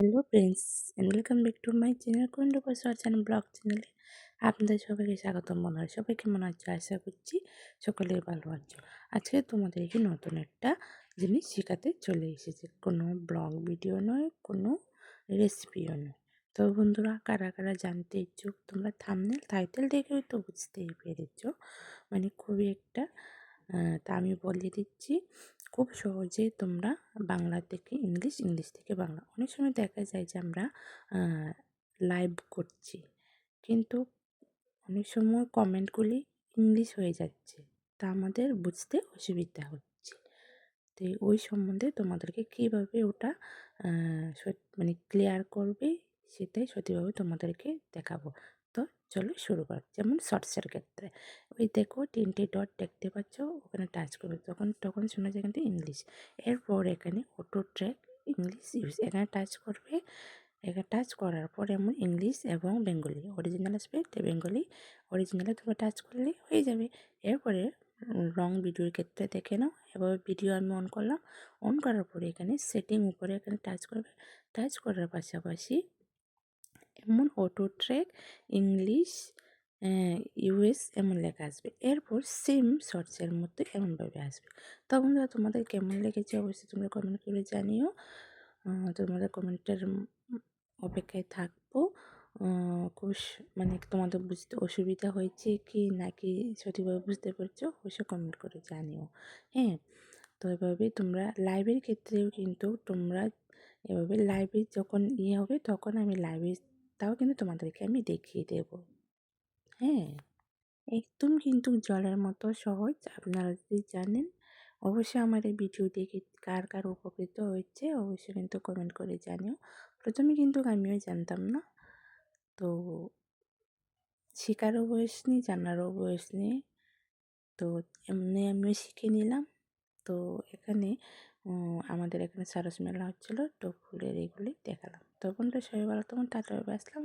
Hello friends and welcome back to my channel Kundu বসার channel blog চ্যানেলে আপনাদের সবাইকে স্বাগতম মনে হয় সবাই কেমন আছে? আশা করছি সকলেই ভালো আছো। আজকে তোমাদেরকে নতুন একটা জিনিস শেখাতে চলে এসেছে। কোনো ব্লগ ভিডিও নয়, কোনো রেসিপিও নয়। তো বন্ধুরা, কারা কারা জানতে ইচ্ছুক, তোমরা থামনেল টাইটেল দেখেও তো বুঝতেই পেরেছ। মানে খুবই একটা তা আমি বলে দিচ্ছি। খুব সহজে তোমরা বাংলা থেকে ইংলিশ ইংলিশ থেকে বাংলা। অনেক সময় দেখা যায় যে আমরা লাইভ করছি, কিন্তু অনেক সময় কমেন্টগুলি ইংলিশ হয়ে যাচ্ছে। তা আমাদের বুঝতে অসুবিধা হচ্ছে। তো ওই সম্বন্ধে তোমাদেরকে কীভাবে ওটা মানে ক্লিয়ার করবে, সেটাই সত্যিভাবে তোমাদেরকে দেখাবো। তো চলো শুরু কর যেমন শর্টসের ক্ষেত্রে। ওই দেখো তিনটে ডট দেখতে পাচ্ছ, ওখানে টাচ করবে। তখন তখন শোনা যায় কিন্তু ইংলিশ এরপর এখানে অটো ট্র্যাক ইংলিশ ইউজ এখানে টাচ করবে। এখানে টাচ করার পর এমন ইংলিশ এবং বেঙ্গলি অরিজিনাল আসবে বেঙ্গলি অরিজিনালে তোমরা টাচ করলে হয়ে যাবে। এরপরে রং ভিডিওর ক্ষেত্রে দেখে নাও। এভাবে ভিডিও আমি অন করলাম। অন করার পরে এখানে সেটিং উপরে এখানে টাচ করবে। টাচ করার পাশাপাশি এমন অটো ট্র্যাক, ইংলিশ ইউএস এমন লেখা আসবে। এরপর সেম শর্টসের মধ্যে এমনভাবে আসবে। তখন তোমাদের কেমন লেগেছে অবশ্যই তোমরা কমেন্ট করে জানিও। তোমাদের কমেন্টের অপেক্ষায় থাকব। খুব মানে তোমাদের বুঝতে অসুবিধা হয়েছে কি নাকি সঠিকভাবে বুঝতে পারছ, অবশ্যই কমেন্ট করে জানিও। হ্যাঁ তো এভাবে তোমরা লাইভের ক্ষেত্রেও কিন্তু তোমরা এভাবে লাইভে যখন ইয়ে হবে, তখন আমি লাইভে তাও কিন্তু তোমাদেরকে আমি দেখিয়ে দেব। হ্যাঁ একদম কিন্তু জলের মতো সহজ। আপনারা যদি জানেন, অবশ্যই আমার এই ভিডিও দেখে কার কার উপকৃত হয়েছে, অবশ্যই কিন্তু কমেন্ট করে জানিও। প্রথমে কিন্তু আমিও জানতাম না। তো শেখারও বয়স নেই, জানারও বয়স নেই। তো এমনি আমিও শিখে নিলাম। তো এখানে আমাদের এখানে সারস মেলা হচ্ছিল, তো ফুলের এগুলি দেখালাম। তখন তো সবাই ভালো তখন টাটা আসলাম